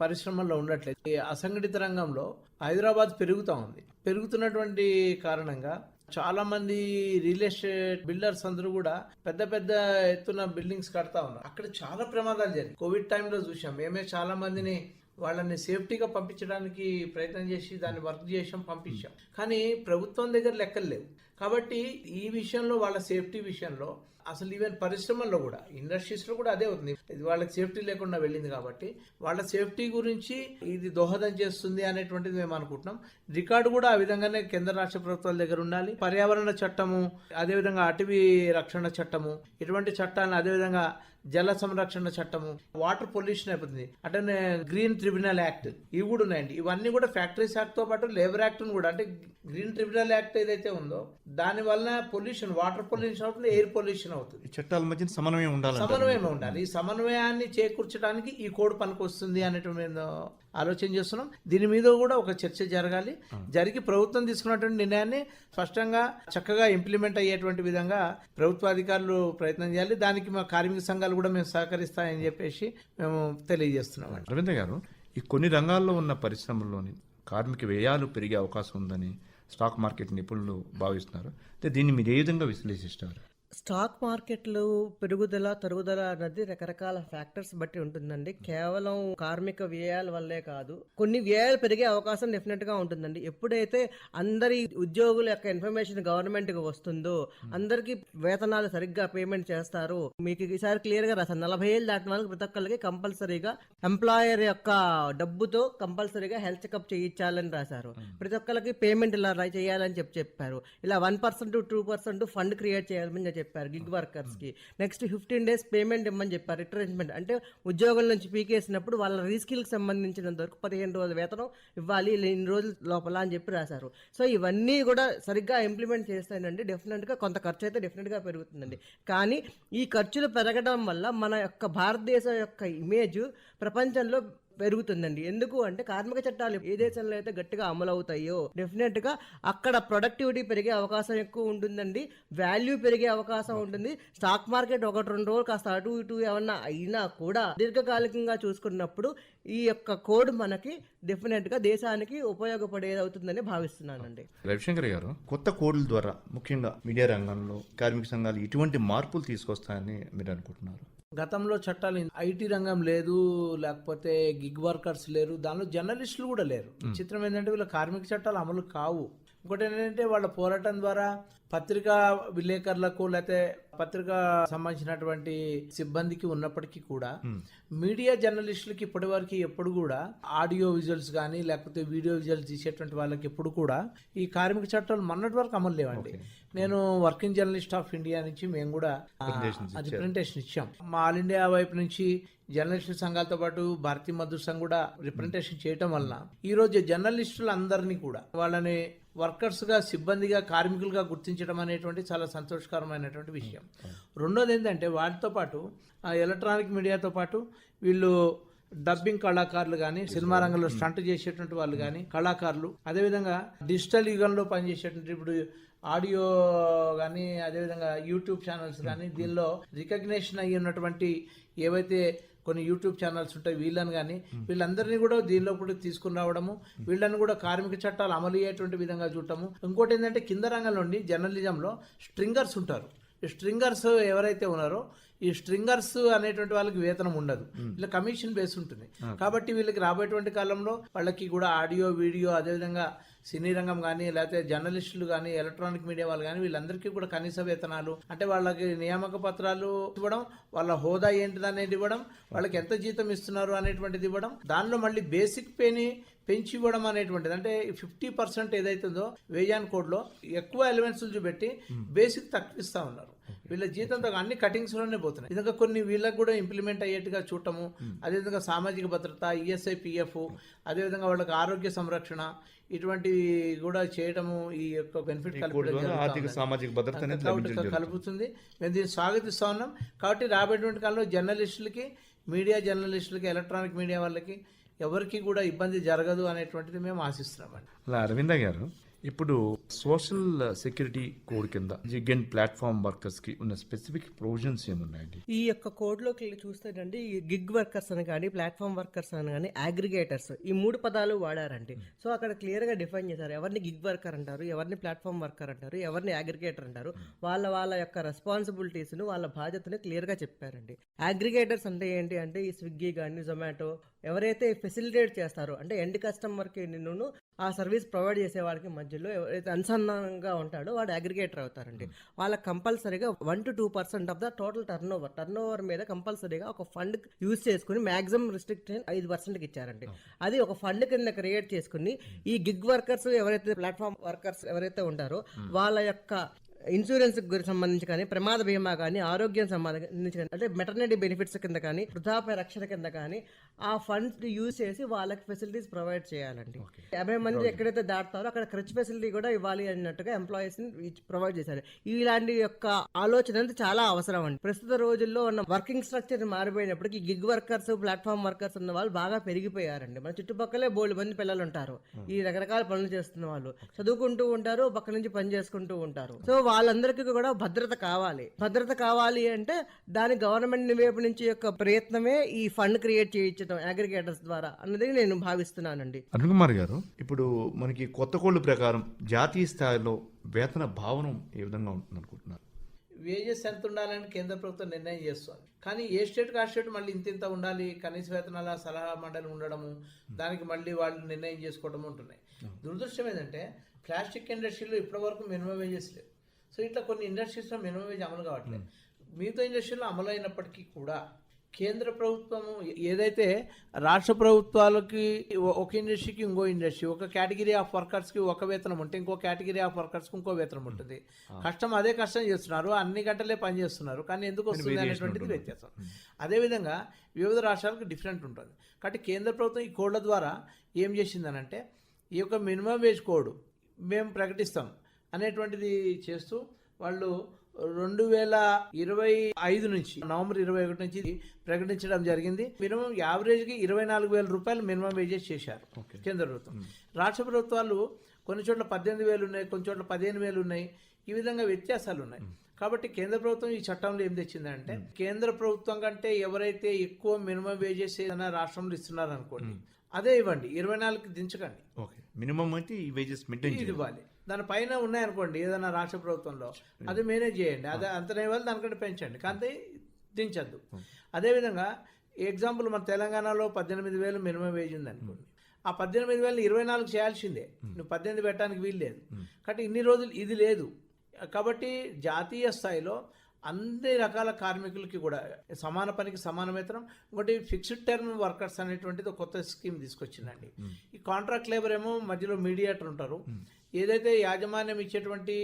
పరిశ్రమల్లో ఉండట్లేదు. ఈ అసంఘటిత రంగంలో హైదరాబాద్ పెరుగుతూ ఉంది. పెరుగుతున్నటువంటి కారణంగా చాలా మంది రియల్ ఎస్టేట్ బిల్డర్స్ అందరూ కూడా పెద్ద పెద్ద ఎత్తున బిల్డింగ్స్ కడతా ఉన్నారు. అక్కడ చాలా ప్రమాదాలు జరిగాయి. కోవిడ్ టైంలో చూసాం మేమే చాలా మందిని వాళ్ళని సేఫ్టీగా పంపించడానికి ప్రయత్నం చేసి దాన్ని వర్క్ చేసాం పంపించాం. కానీ ప్రభుత్వం దగ్గర లెక్కలు లేవు. కాబట్టి ఈ విషయంలో వాళ్ళ సేఫ్టీ విషయంలో అసలు ఈవెన్ పరిశ్రమల్లో కూడా ఇండస్ట్రీస్లో కూడా అదే ఉంది ఇది వాళ్ళకి సేఫ్టీ లేకుండా వెళ్ళింది కాబట్టి వాళ్ళ సేఫ్టీ గురించి ఇది దోహదం చేస్తుంది అనేటువంటిది మేము అనుకుంటున్నాం. రికార్డు కూడా ఆ విధంగానే కేంద్ర రాష్ట్ర ప్రభుత్వాల దగ్గర ఉండాలి. పర్యావరణ చట్టము అదేవిధంగా అటవీ రక్షణ చట్టము ఇటువంటి చట్టాలను అదేవిధంగా జల సంరక్షణ చట్టము వాటర్ పొల్యూషన్ అయిపోతుంది. అంటే గ్రీన్ ట్రిబ్యునల్ యాక్ట్ ఇవి కూడా ఉన్నాయండి. ఇవన్నీ కూడా ఫ్యాక్టరీస్ యాక్ట్తో పాటు లేబర్ యాక్ట్ కూడా అంటే గ్రీన్ ట్రిబ్యునల్ యాక్ట్ ఏదైతే ఉందో దాని వల్ల పొల్యూషన్ వాటర్ పొల్యూషన్ అవుతుంది ఎయిర్ పొల్యూషన్ అవుతుంది. చట్టాల మధ్య సమన్వయం ఉండాలంట సమన్వయం ఉండాలి. ఈ సమన్వయాన్ని చేకూర్చడానికి ఈ కోడ్ పనికొస్తుంది అనేటువంటి మీద ఆలోచన చేస్తున్నాం. దీని మీద కూడా ఒక చర్చ జరగాలి. జరిగి ప్రభుత్వం తీసుకున్నటువంటి నిర్ణయాన్ని స్పష్టంగా చక్కగా ఇంప్లిమెంట్ అయ్యేటువంటి విధంగా ప్రభుత్వ అధికారులు ప్రయత్నం చేయాలి. దానికి మా కార్మిక సంఘాలు కూడా మేము సహకరిస్తాయని చెప్పేసి మేము తెలియజేస్తున్నాం రవీంద్ర గారు ఈ కొన్ని రంగాల్లో ఉన్న పరిశ్రమల్లోని కార్మిక వ్యయాలు పెరిగే అవకాశం ఉందని స్టాక్ మార్కెట్ నిపుణులు భావిస్తున్నారు. అయితే దీన్ని మీరు ఏ విధంగా విశ్లేషిస్తారు? స్టాక్ మార్కెట్లు పెరుగుదల తరుగుదల అన్నది రకరకాల ఫ్యాక్టర్స్ బట్టి ఉంటుందండి. కేవలం కార్మిక వ్యయాల వల్లే కాదు కొన్ని వ్యయాలు పెరిగే అవకాశం డెఫినెట్గా ఉంటుందండి. ఎప్పుడైతే అందరి ఉద్యోగుల యొక్క ఇన్ఫర్మేషన్ గవర్నమెంట్కి వస్తుందో అందరికి వేతనాలు సరిగ్గా పేమెంట్ చేస్తారు మీకు ఈసారి క్లియర్గా రాశారు నలభై ఏళ్ళు దాటిన వాళ్ళకి ప్రతి ఒక్కరికి కంపల్సరీగా ఎంప్లాయర్ యొక్క డబ్బుతో కంపల్సరీగా హెల్త్ చెకప్ చేయించాలని రాశారు. ప్రతి ఒక్కరికి పేమెంట్ ఇలా చేయాలని చెప్పి చెప్పారు. ఇలా one percent two percent fund create చేయాలని చెప్పారు గిగ్ వర్కర్స్కి. నెక్స్ట్ ఫిఫ్టీన్ డేస్ పేమెంట్ ఇవ్వమని చెప్పారు రిట్రెంచ్మెంట్ అంటే ఉద్యోగుల నుంచి పీకేసినప్పుడు వాళ్ళ రీస్కిల్కి సంబంధించినంత వరకు పదిహేను రోజుల వేతనం ఇవ్వాలి ఇన్ని రోజుల లోపల అని చెప్పి రాశారు. సో ఇవన్నీ కూడా సరిగ్గా ఇంప్లిమెంట్ చేస్తానండి డెఫినెట్గా కొంత ఖర్చు అయితే డెఫినెట్గా పెరుగుతుందండి. కానీ ఈ ఖర్చులు పెరగడం వల్ల మన యొక్క భారతదేశం యొక్క ఇమేజ్ ప్రపంచంలో పెరుగుతుందండి. ఎందుకు అంటే కార్మిక చట్టాలు ఏ దేశంలో అయితే గట్టిగా అమలు అవుతాయో డెఫినెట్గా అక్కడ ప్రొడక్టివిటీ పెరిగే అవకాశం ఎక్కువ ఉంటుందండి. వాల్యూ పెరిగే అవకాశం ఉంటుంది. స్టాక్ మార్కెట్ ఒకటి రెండు రోజులు కాస్త అటు ఇటు ఏమన్నా అయినా కూడా దీర్ఘకాలికంగా చూసుకున్నప్పుడు ఈ యొక్క కోడ్ మనకి డెఫినెట్గా దేశానికి ఉపయోగపడేది అవుతుందని భావిస్తున్నానండి. రవిశంకర్ గారు కొత్త కోడ్ల ద్వారా ముఖ్యంగా మీడియా రంగంలో కార్మిక సంఘాలు ఇటువంటి మార్పులు తీసుకొస్తాయని మీరు అనుకుంటున్నారు? గతంలో చట్టాలు ఐటీ రంగం లేదు లేకపోతే గిగ్ వర్కర్స్ లేరు దానిలో జర్నలిస్టులు కూడా లేరు. చిత్రం ఏంటంటే వీళ్ళ కార్మిక చట్టాలు అమలు కావు. ఇంకోటి ఏంటంటే వాళ్ళ పోరాటం ద్వారా పత్రికా విలేకరులకు లేకపోతే పత్రికా సంబంధించినటువంటి సిబ్బందికి ఉన్నప్పటికీ కూడా మీడియా జర్నలిస్టులకి ఇప్పటి వరకు ఎప్పుడు కూడా ఆడియో విజువల్స్ కానీ లేకపోతే వీడియో విజువల్స్ తీసేటువంటి వాళ్ళకి ఎప్పుడు కూడా ఈ కార్మిక చట్టాలు మొన్నటి వరకు అమలు లేవండి. నేను వర్కింగ్ జర్నలిస్ట్ ఆఫ్ ఇండియా నుంచి మేము కూడా అది రిప్రజెంటేషన్ ఇచ్చాం. మా ఆల్ ఇండియా వైపు నుంచి జర్నలిస్టుల సంఘాలతో పాటు భారతీయ మధుర్ సంఘ్ కూడా రిప్రజెంటేషన్ చేయటం వలన ఈ రోజు జర్నలిస్టులు అందరినీ కూడా వాళ్ళని వర్కర్స్గా సిబ్బందిగా కార్మికులుగా గుర్తించడం అనేటువంటి చాలా సంతోషకరమైనటువంటి విషయం. రెండోది ఏంటంటే వాటితో పాటు ఆ, ఎలక్ట్రానిక్ మీడియాతో పాటు వీళ్ళు డబ్బింగ్ కళాకారులు కానీ సినిమా రంగంలో స్టంట్ చేసేటువంటి వాళ్ళు కానీ కళాకారులు అదేవిధంగా డిజిటల్ యుగంలో పనిచేసేటువంటి ఇప్పుడు ఆడియో కానీ అదేవిధంగా యూట్యూబ్ ఛానల్స్ కానీ దీనిలో రికగ్నేషన్ అయ్యి ఉన్నటువంటి ఏవైతే కొన్ని యూట్యూబ్ ఛానల్స్ ఉంటాయి వీళ్ళని కానీ వీళ్ళందరినీ కూడా దీనిలో కూడా తీసుకుని రావడము వీళ్ళని కూడా కార్మిక చట్టాలు అమలు అయ్యేటువంటి విధంగా చూడటము. ఇంకోటి ఏంటంటే కింద రంగంలో జర్నలిజంలో స్ట్రింగర్స్ ఉంటారు. స్ట్రింగర్స్ ఎవరైతే ఉన్నారో ఈ స్ట్రింగర్స్ అనేటువంటి వాళ్ళకి వేతనం ఉండదు. వీళ్ళ కమిషన్ బేస్ ఉంటుంది. కాబట్టి వీళ్ళకి రాబోయేటువంటి కాలంలో వాళ్ళకి కూడా ఆడియో వీడియో అదేవిధంగా సినీ రంగం కానీ లేకపోతే జర్నలిస్టులు కానీ ఎలక్ట్రానిక్ మీడియా వాళ్ళు కానీ వీళ్ళందరికీ కూడా కనీస వేతనాలు అంటే వాళ్ళకి నియామక పత్రాలు ఇవ్వడం వాళ్ళ హోదా ఏంటిది అనేది ఇవ్వడం వాళ్ళకి ఎంత జీతం ఇస్తున్నారు అనేటువంటిది ఇవ్వడం దానిలో మళ్ళీ బేసిక్ పేని పెంచి ఇవ్వడం అనేటువంటిది. అంటే ఫిఫ్టీ పర్సెంట్ ఏదైతుందో వేజాన్ కోడ్లో ఎక్కువ ఎలిమెంట్స్ చూపెట్టి బేసిక్ తక్కువ ఇస్తా ఉన్నారు. వీళ్ళ జీతంతో అన్ని కటింగ్స్లోనే పోతున్నాయి. ఇంకా కొన్ని వీళ్ళకి కూడా ఇంప్లిమెంట్ అయ్యేట్టుగా చూడటము అదేవిధంగా సామాజిక భద్రత ఈఎస్ఐ పిఎఫ్ అదేవిధంగా వాళ్ళకి ఆరోగ్య సంరక్షణ ఇటువంటివి కూడా చేయడము ఈ యొక్క బెనిఫిట్ ఆర్థిక సామాజిక భద్రత. కలుపుతుంది. మేము దీన్ని స్వాగతిస్తా ఉన్నాం. కాబట్టి రాబోయేటువంటి కాలంలో జర్నలిస్టులకి మీడియా జర్నలిస్టులకి ఎలక్ట్రానిక్ మీడియా వాళ్ళకి ఎవరికి కూడా ఇబ్బంది జరగదు అనేటువంటిది మేము ఆశిస్తున్నామండి. అలా అరవింద గారు ఇప్పుడు సోషల్ సెక్యూరిటీ కోడ్ కింద జిగెన్ ప్లాట్ఫామ్ వర్కర్స్కి ఉన్న స్పెసిఫిక్ ప్రొవిజన్స్ ఏమున్నాయండి? ఈ యొక్క కోడ్లోకి వెళ్ళి చూస్తేనండి ఈ గిగ్ వర్కర్స్ అని కానీ ప్లాట్ఫామ్ వర్కర్స్ అని కానీ అగ్రిగేటర్స్ ఈ మూడు పదాలు వాడారండి. సో అక్కడ క్లియర్గా డిఫైన్ చేశారు. ఎవరిని గిగ్ వర్కర్ అంటారు ఎవరిని ప్లాట్ఫామ్ వర్కర్ అంటారు ఎవరిని అగ్రిగేటర్ అంటారు వాళ్ళ వాళ్ళ యొక్క రెస్పాన్సిబిలిటీస్ను వాళ్ళ బాధ్యతను క్లియర్గా చెప్పారండి. అగ్రిగేటర్స్ అంటే ఏంటి అంటే ఈ స్విగ్గీ కానీ జొమాటో ఎవరైతే ఫెసిలిటేట్ చేస్తారో అంటే ఎండ్ కస్టమర్కి నిన్ను ఆ సర్వీస్ ప్రొవైడ్ చేసే వాడికి మధ్యలో ఎవరైతే అనుసంధానంగా ఉంటాడో వాడు అగ్రిగేటర్ అవుతారండి. వాళ్ళకి కంపల్సరీగా one two two percent of the total turnover turnover మీద కంపల్సరీగా ఒక ఫండ్ యూజ్ చేసుకుని మాక్సిమం రిస్ట్రిక్షన్ ఐదు పర్సెంట్కి ఇచ్చారండి. అది ఒక ఫండ్ కింద క్రియేట్ చేసుకుని ఈ గిగ్ వర్కర్స్ ఎవరైతే ప్లాట్ఫామ్ వర్కర్స్ ఎవరైతే ఉంటారో వాళ్ళ యొక్క ఇన్సూరెన్స్ సంబంధించి కానీ ప్రమాద బీమా కానీ ఆరోగ్యం సంబంధించి కానీ అంటే మెటర్నిటీ బెనిఫిట్స్ కింద కానీ వృద్ధాప్య రక్షణ కింద కానీ ఆ ఫండ్స్ యూజ్ చేసి వాళ్ళకి ఫెసిలిటీస్ ప్రొవైడ్ చేయాలండి. యాభై మంది ఎక్కడైతే దాటుతారో అక్కడ ఖర్చు ఫెసిలిటీ కూడా ఇవ్వాలి అన్నట్టుగా ఎంప్లాయీస్ ప్రొవైడ్ చేశారు. ఇలాంటి యొక్క ఆలోచన చాలా అవసరం అండి. ప్రస్తుత రోజుల్లో ఉన్న వర్కింగ్ స్ట్రక్చర్ మారిపోయినప్పటికీ గిగ్ వర్కర్స్ ప్లాట్ఫామ్ వర్కర్స్ ఉన్న వాళ్ళు బాగా పెరిగిపోయారండి. మన చుట్టుపక్కలే బోల్డ్ మంది పిల్లలు ఉంటారు ఈ రకరకాల పనులు చేస్తున్న వాళ్ళు. చదువుకుంటూ ఉంటారు పక్క నుంచి పని చేసుకుంటూ ఉంటారు. సో వాళ్ళందరికీ కూడా భద్రత కావాలి. భద్రత కావాలి అంటే దాని గవర్నమెంట్ వైపు నుంచి యొక్క ప్రయత్నమే ఈ ఫండ్ క్రియేట్ చేయించడం అగ్రిగేటర్స్ ద్వారా అన్నది నేను భావిస్తున్నానండి. అరుణ్ కుమార్ గారు ఇప్పుడు మనకి కొత్త కోడ్ ప్రకారం జాతీయ స్థాయిలో వేతన భావనం ఏ విధంగా ఉంటుంది అనుకుంటున్నారు? వేజెస్ ఎంత ఉండాలని కేంద్ర ప్రభుత్వం నిర్ణయం చేస్తుంది. కానీ ఏ స్టేట్కి ఆ స్టేట్ మళ్ళీ ఇంత ఇంత ఉండాలి కనీస వేతనాల సలహా మండలి ఉండడము దానికి మళ్ళీ వాళ్ళు నిర్ణయం చేసుకోవడం ఉంటున్నాయి. దురదృష్టం ఏంటంటే ప్లాస్టిక్ ఇండస్ట్రీలో ఇప్పటివరకు మినిమం వేజెస్ లేవు. సో ఇట్లా కొన్ని ఇండస్ట్రీస్లో మినిమం వేజ్ అమలు కావట్లేదు. మిగతా ఇండస్ట్రీలో అమలు అయినప్పటికీ కూడా కేంద్ర ప్రభుత్వము ఏదైతే రాష్ట్ర ప్రభుత్వాలకి ఒక ఇండస్ట్రీకి ఇంకో ఇండస్ట్రీ ఒక కేటగిరీ ఆఫ్ వర్కర్స్కి ఒక వేతనం ఉంటే ఇంకో కేటగిరీ ఆఫ్ వర్కర్స్కి ఇంకో వేతనం ఉంటుంది. కష్టం అదే కష్టం చేస్తున్నారు అన్ని గంటలే పని చేస్తున్నారు కానీ ఎందుకు వస్తుంది అనేటువంటిది వ్యత్యాసం. అదేవిధంగా వివిధ రాష్ట్రాలకు డిఫరెంట్ ఉంటుంది. కాబట్టి కేంద్ర ప్రభుత్వం ఈ కోడ్ల ద్వారా ఏం చేసిందనంటే ఈ యొక్క మినిమం వేజ్ కోడ్ మేము ప్రకటిస్తాం. అనేటువంటిది చేస్తూ వాళ్ళు రెండు వేల ఇరవై ఐదు నుంచి నవంబర్ ఇరవై ఒకటి నుంచి ఇది ప్రకటించడం జరిగింది. మినిమం యావరేజ్కి ఇరవై నాలుగు వేల రూపాయలు మినిమం వేజెస్ చేశారు కేంద్ర ప్రభుత్వం. రాష్ట్ర ప్రభుత్వాలు కొన్ని చోట్ల పద్దెనిమిది వేలు ఉన్నాయి కొన్ని చోట్ల పదిహేను వేలు ఉన్నాయి. ఈ విధంగా వ్యత్యాసాలు ఉన్నాయి. కాబట్టి కేంద్ర ప్రభుత్వం ఈ చట్టంలో ఏం తెచ్చిందంటే కేంద్ర ప్రభుత్వం కంటే ఎవరైతే ఎక్కువ మినిమం వేజెస్ ఏదైనా రాష్ట్రంలో ఇస్తున్నారు అనుకోండి అదే ఇవ్వండి. ఇరవై నాలుగుకి దించకండి. ఓకే. మినిమం అయితే ఈ వేజెస్ మెయింటైన్ ఇవ్వాలి. దాని పైన ఉన్నాయనుకోండి ఏదైనా రాష్ట్ర ప్రభుత్వంలో అది మేనేజ్ చేయండి. అదే అంతనే ఇవ్వాలి దానికంటే పెంచండి. కానీ దించద్దు. అదేవిధంగా ఎగ్జాంపుల్ మన తెలంగాణలో పద్దెనిమిది వేలు మినిమం వేజ్ ఉంది అనుకోండి ఆ పద్దెనిమిది వేలు ఇరవై నాలుగు చేయాల్సిందే. నువ్వు పద్దెనిమిది పెట్టడానికి వీలు లేదు. కాబట్టి ఇన్ని రోజులు ఇది లేదు. కాబట్టి జాతీయ స్థాయిలో అన్ని రకాల కార్మికులకి కూడా సమాన పనికి సమాన వేతనం ఇంకోటి ఫిక్స్డ్ టర్మ్ వర్కర్స్ అనేటువంటిది కొత్త స్కీమ్ తీసుకొచ్చిందండి. ఈ కాంట్రాక్ట్ లేబర్ ఏమో మధ్యలో మీడియేటర్ ఉంటారు. ఏదైతే యాజమాన్యం ఇచ్చేటువంటి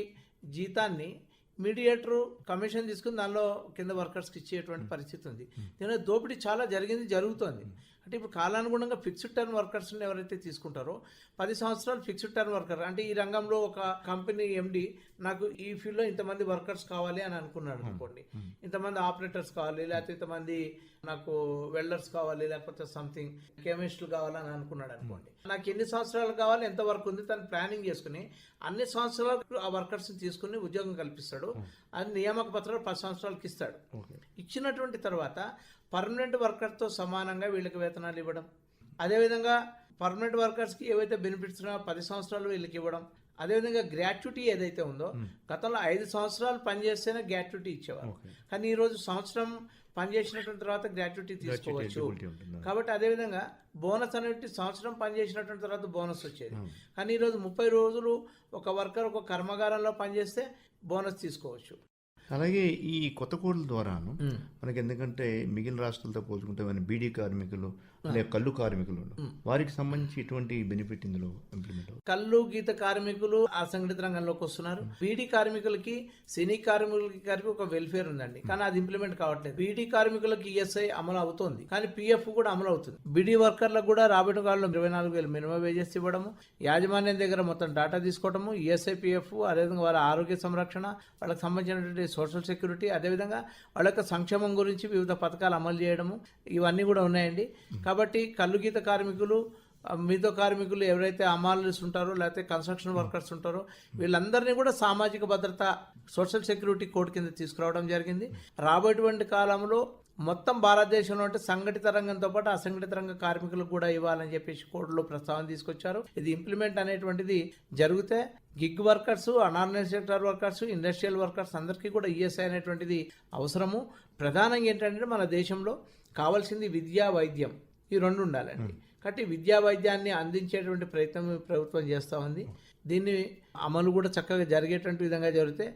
జీతాన్ని మీడియేటర్ కమిషన్ తీసుకుని దానిలో కింద వర్కర్స్కి ఇచ్చేటువంటి పరిస్థితి ఉంది. దీనిలో దోపిడీ చాలా జరిగింది జరుగుతోంది. అంటే ఇప్పుడు కాలానుగుణంగా ఫిక్స్డ్ టర్మ్ వర్కర్స్ని ఎవరైతే తీసుకుంటారో పది సంవత్సరాలు ఫిక్స్డ్ టర్మ్ వర్కర్. అంటే ఈ రంగంలో ఒక కంపెనీ ఎండి నాకు ఈ ఫీల్డ్లో ఇంతమంది వర్కర్స్ కావాలి అని అనుకున్నాడు అనుకోండి. ఇంతమంది ఆపరేటర్స్ కావాలి లేకపోతే ఇంతమంది నాకు వెల్డర్స్ కావాలి లేకపోతే సంథింగ్ కెమిస్టులు కావాలని అనుకున్నాడు అనుకోండి. నాకు ఎన్ని సంవత్సరాలు కావాలి ఎంత వర్క్ ఉంది తను ప్లానింగ్ చేసుకుని అన్ని సంవత్సరాలకు ఆ వర్కర్స్ని తీసుకుని ఉద్యోగం కల్పిస్తాడు. అది నియామక పత్రాలు పది సంవత్సరాలకి ఇస్తాడు. ఇచ్చినటువంటి తర్వాత పర్మనెంట్ వర్కర్తో సమానంగా వీళ్ళకి వేతనాలు ఇవ్వడం. అదేవిధంగా పర్మనెంట్ వర్కర్స్కి ఏవైతే బెనిఫిట్స్ ఉన్నాయో పది సంవత్సరాలు వీళ్ళకి ఇవ్వడం. అదేవిధంగా గ్రాట్యుటీ ఏదైతే ఉందో గతంలో ఐదు సంవత్సరాలు పనిచేస్తేనే గ్రాట్యుటీ ఇచ్చేవారు. కానీ ఈరోజు సంవత్సరం పనిచేసినటువంటి తర్వాత గ్రాట్యుటీ తీసుకోవచ్చు. కాబట్టి అదేవిధంగా బోనస్ అనేది సంవత్సరం పనిచేసినటువంటి తర్వాత బోనస్ వచ్చేది. కానీ ఈరోజు ముప్పై రోజులు ఒక వర్కర్ ఒక కర్మాగారంలో పనిచేస్తే బోనస్ తీసుకోవచ్చు. అలాగే ఈ కొత్త కోడ్ల ద్వారాను మనకి ఎందుకంటే మిగిలిన రాష్ట్రాలతో పోల్చుకుంటే మన బీడీ కార్మికులు కళ్ళు కార్మికులు వారికి సంబంధించి ఎటువంటి బెనిఫిట్ ఇందులో ఇంప్లిమెంట్ కళ్ళు గీత కార్మికులు అసంఘటిత రంగంలోకి వస్తున్నారు. బీడీ కార్మికులకి సినీ కార్మికులకి కలిపి ఒక వెల్ఫేర్ ఉందండి. కానీ అది ఇంప్లిమెంట్ కావట్లేదు. బీడీ కార్మికులకు ఈఎస్ఐ అమలు అవుతోంది. కానీ పిఎఫ్ కూడా అమలు అవుతుంది. బీడీ వర్కర్లకు కూడా రాబోయే కాలంలో ఇరవై నాలుగు వేలు మినిమం వేజెస్ ఇవ్వడము యాజమాన్యం దగ్గర మొత్తం డేటా తీసుకోవడము ఈఎస్ఐ పిఎఫ్ అదేవిధంగా వాళ్ళ ఆరోగ్య సంరక్షణ వాళ్ళకి సంబంధించినటువంటి సోషల్ సెక్యూరిటీ అదేవిధంగా వాళ్ళ యొక్క సంక్షేమం గురించి వివిధ పథకాలు అమలు చేయడము ఇవన్నీ కూడా ఉన్నాయండి. కాబట్టి కళ్ళు గీత కార్మికులు మీతో మిగతా కార్మికులు ఎవరైతే అమాలిస్ ఉంటారో లేకపోతే కన్స్ట్రక్షన్ వర్కర్స్ ఉంటారో వీళ్ళందరినీ కూడా సామాజిక భద్రత సోషల్ సెక్యూరిటీ కోడ్ కింద తీసుకురావడం జరిగింది. రాబోయేటువంటి కాలంలో మొత్తం భారతదేశంలో అంటే సంఘటిత రంగంతో పాటు అసంఘటిత రంగ కార్మికులకు కూడా ఇవ్వాలని చెప్పేసి కోడ్లో ప్రస్తావన తీసుకొచ్చారు. ఇది ఇంప్లిమెంట్ అనేటువంటిది జరిగితే gig workers unorganise sector workers industrial workers అందరికీ కూడా ఈఎస్ఐ అనేటువంటిది అవసరము. ప్రధానంగా ఏంటంటే మన దేశంలో కావాల్సింది విద్యా వైద్యం. ఈ రెండు ఉండాలండి. కాబట్టి విద్యా వైద్యాన్ని అందించేటువంటి ప్రయత్నం ప్రభుత్వం చేస్తూ ఉంది. దీన్ని అమలు కూడా చక్కగా జరిగేటువంటి విధంగా జరిగితే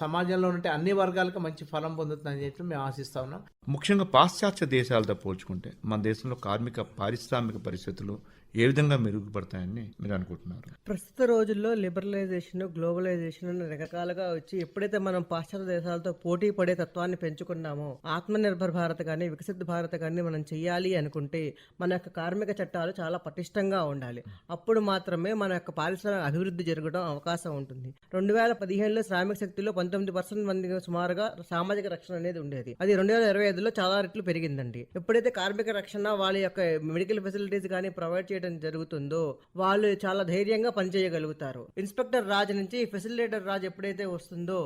సమాజంలో ఉంటే అన్ని వర్గాలకు మంచి ఫలం పొందుతుందని చెప్పి మేము ఆశిస్తా ఉన్నాం. ముఖ్యంగా పాశ్చాత్య దేశాలతో పోల్చుకుంటే మన దేశంలో కార్మిక పారిశ్రామిక పరిస్థితులు ఏ విధంగా మెరుగుపడతాయని మీరు అనుకుంటున్నారు? ప్రస్తుత రోజుల్లో లిబరలైజేషన్ గ్లోబలైజేషన్ అనే రకరకాలుగా వచ్చి ఎప్పుడైతే మనం పాశ్చాత్య దేశాలతో పోటీ పడే తత్వాన్ని పెంచుకున్నామో ఆత్మనిర్భర్ భారత్ కానీ వికసిత భారత్ కానీ మనం చేయాలి అనుకుంటే మన యొక్క కార్మిక చట్టాలు చాలా పటిష్టంగా ఉండాలి. అప్పుడు మాత్రమే మన యొక్క పారిశ్రామిక అభివృద్ధి జరగడం అవకాశం ఉంటుంది. రెండు వేల పదిహేనులో శ్రామిక శక్తిలో పంతొమ్మిది పర్సెంట్ మంది సుమారుగా సామాజిక రక్షణ అనేది ఉండేది. అది రెండు వేల ఇరవై ఐదులో చాలా రెట్లు పెరిగిందండి. ఎప్పుడైతే కార్మిక రక్షణ వాళ్ళ యొక్క మెడికల్ ఫెసిలిటీస్ కానీ ప్రొవైడ్ చేయడం జరుగుతుందో వాళ్ళు చాలా ధైర్యంగా పనిచేయగలుగుతారు. ఇన్స్పెక్టర్ రాజ్ నుంచి ఫెసిలిటేటర్ రాజ్ ఎప్పుడైతే వస్తుందో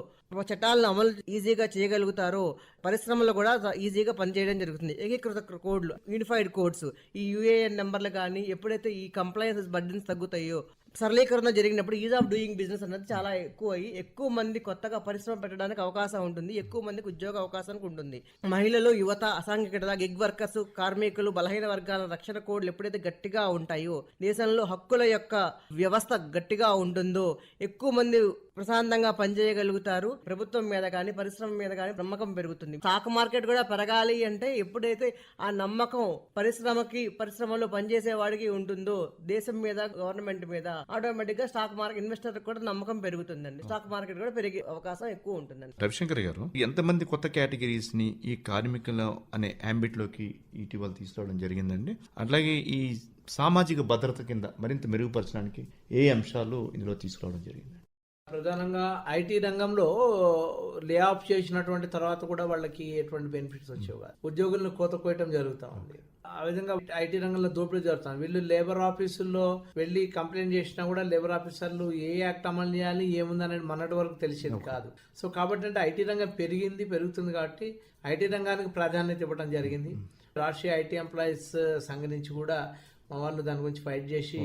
చట్టాలను అమలు ఈజీగా చేయగలుగుతారో పరిశ్రమలు కూడా ఈజీగా పనిచేయడం జరుగుతుంది. ఏకీకృత కోడ్లు యూనిఫైడ్ కోడ్స్ ఈ యూఏఎన్ నెంబర్లు కానీ ఎప్పుడైతే ఈ కంప్లైన్సెస్ బర్డెన్స్ తగ్గుతాయో సరళీకరణ జరిగినప్పుడు ఈజ్ ఆఫ్ డూయింగ్ బిజినెస్ అన్నది చాలా ఎక్కువ అయ్యి ఎక్కువ మంది కొత్తగా పరిశ్రమ పెట్టడానికి అవకాశం ఉంటుంది ఎక్కువ మందికి ఉద్యోగ అవకాశానికి ఉంటుంది. మహిళలు యువత అసాంఘికత గిగ్ వర్కర్స్ కార్మికులు బలహీన వర్గాల రక్షణ కోడ్లు ఎప్పుడైతే గట్టిగా ఉంటాయో దేశంలో హక్కుల యొక్క వ్యవస్థ గట్టిగా ఉంటుందో ఎక్కువ మంది ప్రశాంతంగా పనిచేయగలుగుతారు. ప్రభుత్వం మీద కానీ పరిశ్రమ మీద కానీ నమ్మకం పెరుగుతుంది. స్టాక్ మార్కెట్ కూడా పెరగాలి అంటే ఎప్పుడైతే ఆ నమ్మకం పరిశ్రమకి పరిశ్రమలో పనిచేసే వాడికి ఉంటుందో దేశం మీద గవర్నమెంట్ మీద ఆటోమేటిక్గా స్టాక్ మార్కెట్ ఇన్వెస్టర్ కూడా నమ్మకం పెరుగుతుందండి. స్టాక్ మార్కెట్ కూడా పెరిగే అవకాశం ఎక్కువ ఉంటుందండి. రవిశంకర్ గారు ఎంతమంది కొత్త కేటగిరీస్ని ఈ కార్మికుల అనే అంబిట్లోకి ఇటీవల తీసుకోవడం జరిగిందండి. అట్లాగే ఈ సామాజిక భద్రత కింద మరింత మెరుగుపరచడానికి ఏ అంశాలు ఇందులో తీసుకురావడం జరిగింది? ప్రధానంగా ఐటీ రంగంలో లే ఆఫ్ చేసినటువంటి తర్వాత కూడా వాళ్ళకి ఎటువంటి బెనిఫిట్స్ వచ్చేవి కాదు. ఉద్యోగులను కోత కోయటం జరుగుతూ ఉంది. ఆ విధంగా ఐటీ రంగంలో దోపిడీ జరుగుతుంది వీళ్ళు లేబర్ ఆఫీసుల్లో వెళ్ళి కంప్లైంట్ చేసినా కూడా లేబర్ ఆఫీసర్లు ఏ యాక్ట్ అమలు చేయాలి ఏముందనేది మొన్నటి వరకు తెలిసేది కాదు. సో కాబట్టి అంటే ఐటీ రంగం పెరిగింది పెరుగుతుంది కాబట్టి ఐటీ రంగానికి ప్రాధాన్యత ఇవ్వడం జరిగింది. రాష్ట్రీయ ఐటీ ఎంప్లాయీస్ సంఘ నుంచి కూడా మా వాళ్ళు దాని గురించి ఫైట్ చేసి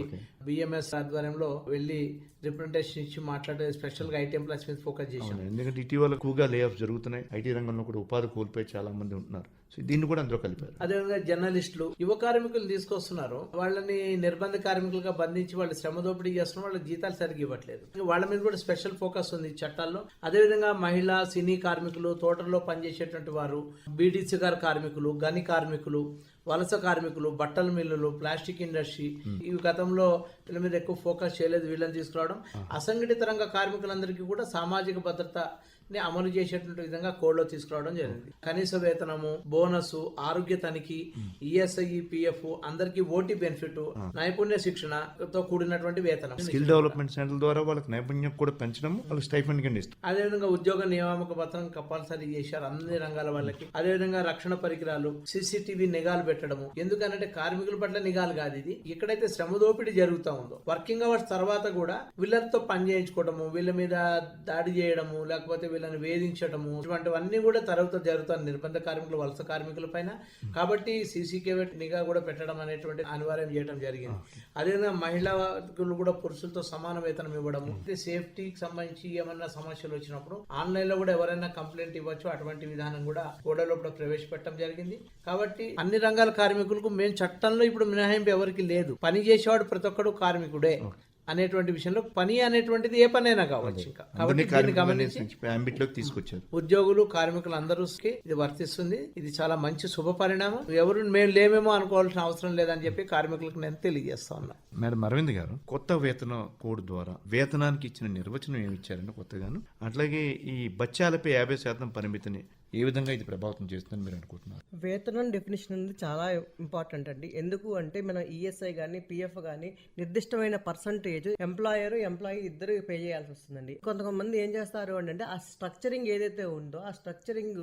బిఎంఎస్ ఆధ్వర్యంలో వెళ్ళి రిప్రజెంటేషన్ ఇచ్చి మాట్లాడే స్పెషల్గా ఐటీ ఎంప్లాయీస్ మీద ఫోకస్ చేశాం. ఎందుకంటే ఇటీవల ఎక్కువగా లే ఆఫ్ జరుగుతున్నాయి ఐటీ రంగంలో కూడా ఉపాధి కోల్పోయి చాలా మంది ఉంటున్నారు. సో దీన్ని కూడా అందులో కలిపారు. అదేవిధంగా జర్నలిస్టులు యువ కార్మికులు తీసుకొస్తున్నారు. వాళ్ళని నిర్బంధ కార్మికులుగా బంధించి వాళ్ళు శ్రమ దోపిడీ చేస్తున్నారు. వాళ్ళకి జీతాలు సరిగ్గా ఇవ్వట్లేదు. వాళ్ళ మీద కూడా స్పెషల్ ఫోకస్ ఉంది చట్టాల్లో. అదేవిధంగా మహిళా సినీ కార్మికులు తోటల్లో పనిచేసేటువంటి వారు బీడీ సిగార్ కార్మికులు గని కార్మికులు వలస కార్మికులు బట్టల మిల్లులు ప్లాస్టిక్ ఇండస్ట్రీ ఈ గతంలో వీళ్ళ మీద ఎక్కువ ఫోకస్ చేయలేదు వీళ్ళని తీసుకురావడం. అసంఘటిత రంగ కార్మికులందరికీ కూడా సామాజిక భద్రత ని అమలు చేసేటువంటి విధంగా కోడ్లో తీసుకురావడం జరిగింది. కనీస వేతనము బోనస్ ఆరోగ్య తనిఖీ ఈఎస్ఐ పిఎఫ్ అందరికి ఓటీ బెనిఫిట్ నైపుణ్య శిక్షణతో కూడినటువంటి వేతనం. స్కిల్ డెవలప్మెంట్ సెంటర్ ద్వారా వాళ్ళకి నైపుణ్యం కూడా పెంచడం వాళ్ళకి స్టైఫండ్ కింద ఇస్తారు అదేవిధంగా ఉద్యోగ నియామక పత్రం కంపల్సరీ చేశారు అన్ని రంగాల వాళ్ళకి. అదేవిధంగా రక్షణ పరికరాలు సీసీటీవీ నిఘాలు పెట్టడము. ఎందుకనంటే కార్మికుల పట్ల నిఘాలు కాదు ఇది. ఎక్కడైతే శ్రమ దోపిడీ జరుగుతూ ఉందో. వర్కింగ్ అవర్స్ తర్వాత కూడా వీళ్ళతో పని చేయించుకోవడము వీళ్ళ మీద దాడి చేయడము లేకపోతే వీళ్ళని వేధించడము ఇటువంటివన్నీ కూడా తరగతి జరుగుతాయి. నిర్బంధ కార్మికులు వలస కార్మికుల పైన. కాబట్టి సీసీ కెమెరా నిఘా కూడా పెట్టడం అనేటువంటి అనివార్యం చేయడం జరిగింది. అదేవిధంగా మహిళలు కూడా పురుషులతో సమాన వేతనం ఇవ్వడము. సేఫ్టీకి సంబంధించి ఏమన్నా సమస్యలు వచ్చినప్పుడు ఆన్లైన్లో కూడా ఎవరైనా కంప్లైంట్ ఇవ్వచ్చు. అటువంటి విధానం కూడా కూడా ప్రవేశపెట్టడం జరిగింది. కాబట్టి అన్ని రంగాల కార్మికులకు మేము చట్టంలో ఇప్పుడు మినహాయింపు ఎవరికి లేదు. పని చేసేవాడు ప్రతి ఒక్కడు కార్మికుడే. అనేటువంటి విషయంలో పని అనేటువంటిది ఏ పనైనా కావచ్చు ఇంకా. కాబట్టి తీసుకొచ్చారు. ఉద్యోగులు కార్మికులు అందరూకి ఇది వర్తిస్తుంది. ఇది చాలా మంచి శుభ పరిణామం. ఎవరు మేము లేమేమో అనుకోవాల్సిన అవసరం లేదని చెప్పి కార్మికులకు నేను తెలియజేస్తా ఉన్నా. మేడం అరవింద్ గారు కొత్త వేతన కోడ్ ద్వారా వేతనానికి ఇచ్చిన నిర్వచనం ఏమి ఇచ్చారండి కొత్తగాను? అట్లాగే ఈ బచ్చాలపై యాభై శాతం పరిమితిని ఏ విధంగా ఇది ప్రభావితం చేస్తుందని మీరు అనుకుంటున్నారు? వేతనం డెఫినేషన్ అనేది చాలా ఇంపార్టెంట్ అండి. ఎందుకు అంటే మన ఈఎస్ఐ కానీ పిఎఫ్ కానీ నిర్దిష్టమైన పర్సంటేజ్ ఎంప్లాయర్ ఎంప్లాయీ ఇద్దరు పే చేయాల్సి వస్తుందండి. కొంతమంది ఏం చేస్తారు అంటే ఆ స్ట్రక్చరింగ్ ఏదైతే ఉందో ఆ స్ట్రక్చరింగ్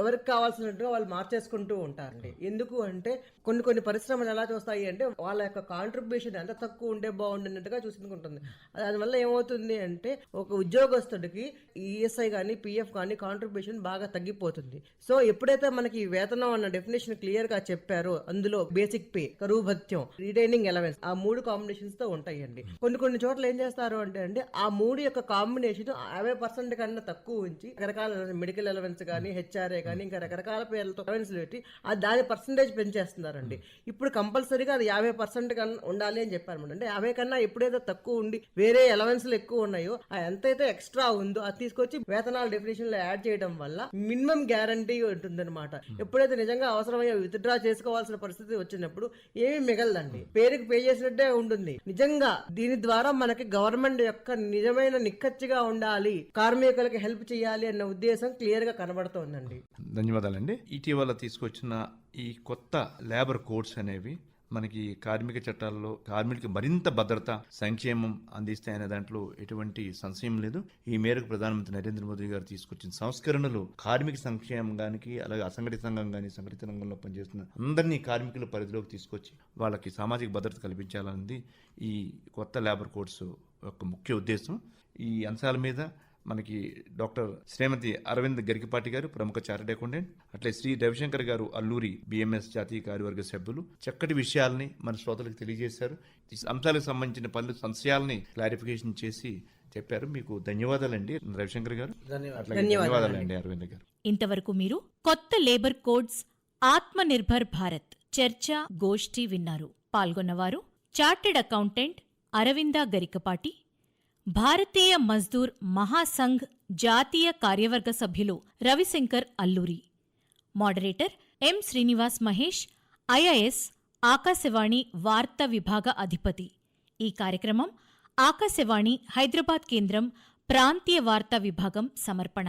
ఎవరికి కావాల్సినట్టుగా వాళ్ళు మార్చేసుకుంటూ ఉంటారండి. ఎందుకు అంటే కొన్ని కొన్ని పరిశ్రమలు ఎలా చూస్తాయి అంటే వాళ్ళ యొక్క కాంట్రిబ్యూషన్ ఎంత తక్కువ ఉంటే బాగుండినట్టుగా చూసుకుంటుంది. దానివల్ల ఏమవుతుంది అంటే ఒక ఉద్యోగస్తుడికి ఈఎస్ఐ కానీ పిఎఫ్ కానీ కాంట్రిబ్యూషన్ బాగా తగ్గిపోతుంది. సో ఎప్పుడైతే మనకి వేతనం అన్న డెఫినేషన్ క్లియర్గా చెప్పారో అందులో బేసిక్ పే కరువు భత్యం రిటైనింగ్ ఎలవెన్స్ ఆ మూడు కాంబినేషన్స్తో ఉంటాయండి. కొన్ని కొన్ని చోట్ల ఏం చేస్తారు అంటే అంటే ఆ మూడు యొక్క కాంబినేషన్ యాభై పర్సెంట్ కన్నా తక్కువ ఉంచి రకరకాల మెడికల్ ఎలవెన్స్ కానీ హెచ్ఆర్ఏ కానీ ఇంకా రకరకాల పేర్లతో కరెన్సీలు పెట్టి ఆ దాని పర్సంటేజ్ పెంచేస్తున్నారండి. ఇప్పుడు కంపల్సరీగా అది యాభై పర్సెంట్ కన్నా ఉండాలి అని చెప్పారు అంటే యాభై కన్నా ఎప్పుడైతే తక్కువ ఉండి వేరే ఎలవెన్స్లు ఎక్కువ ఉన్నాయో ఆ ఎంతైతే ఎక్స్ట్రా ఉందో అది తీసుకొచ్చి వేతనాల డెఫినేషన్లో యాడ్ చేయడం వల్ల మినిమం గ్యారంటీ ఉంటుందన్నమాట. ఎప్పుడైతే నిజంగా అవసరమయ్యే విత్డ్రా చేసుకోవాల్సిన పరిస్థితి వచ్చినప్పుడు ఏమీ మిగలదండి. పేరుకి పే చేసినట్టే ఉంటుంది. నిజంగా దీని ద్వారా మనకి గవర్నమెంట్ యొక్క నిజమైన నిక్కచ్చిగా ఉండాలి. కార్మికులకి హెల్ప్ చేయాలి అన్న ఉద్దేశం క్లియర్గా కనబడుతోందండి. ధన్యవాదాలండి. ఇటీవల తీసుకొచ్చిన ఈ కొత్త లేబర్ కోడ్స్ అనేవి మనకి కార్మిక చట్టాల్లో కార్మికులకు మరింత భద్రత సంక్షేమం అందిస్తాయనే దాంట్లో ఎటువంటి సంశయం లేదు. ఈ మేరకు ప్రధానమంత్రి నరేంద్ర మోదీ గారు తీసుకొచ్చిన సంస్కరణలు కార్మిక సంక్షేమానికి అలాగే అసంఘటిత సంఘం కానీ సంఘటిత రంగంలో పనిచేస్తున్న అందరినీ కార్మికుల పరిధిలోకి తీసుకొచ్చి వాళ్ళకి సామాజిక భద్రత కల్పించాలన్నది ఈ కొత్త లేబర్ కోడ్స్ యొక్క ముఖ్య ఉద్దేశం. ఈ అంశాల మీద మనకి డాక్టర్ శ్రీమతి అరవింద్ గరికపాటి గారు ప్రముఖ చార్టెడ్ అకౌంటెంట్. అట్లే శ్రీ రవిశంకర్ గారు అల్లూరి బిఎంఎస్ జాతీయ కార్యవర్గ సభ్యులు. చక్కటి విషయాల్ని మన శ్రోతలకు తెలియజేశారు. ఈ అంశాలకు సంబంధించిన పలు సంశయాల్ని క్లారిఫికేషన్ చేసి చెప్పారు. మీకు ధన్యవాదాలండి రవిశంకర్ గారు. ధన్యవాదాలండి అరవింద్ గారు. ఇంతవరకు మీరు కొత్త లేబర్ కోడ్స్ ఆత్మనిర్భర్ భారత్ చర్చ గోష్ఠి విన్నారు. పాల్గొన్నవారు చార్టెడ్ అకౌంటెంట్ అరవింద గరికపాటి భారతీయ మజ్దూర్ మహాసంఘ్ జాతీయ కార్యవర్గ సభ్యులు Ravishankar Alluri. Moderator M Srinivas Mahesh IIS Akashvani వార్తా విభాగ అధిపతి. ఈ కార్యక్రమం ఆకాశవాణి హైదరాబాద్ కేంద్రం ప్రాంతీయ వార్తా విభాగం సమర్పణ.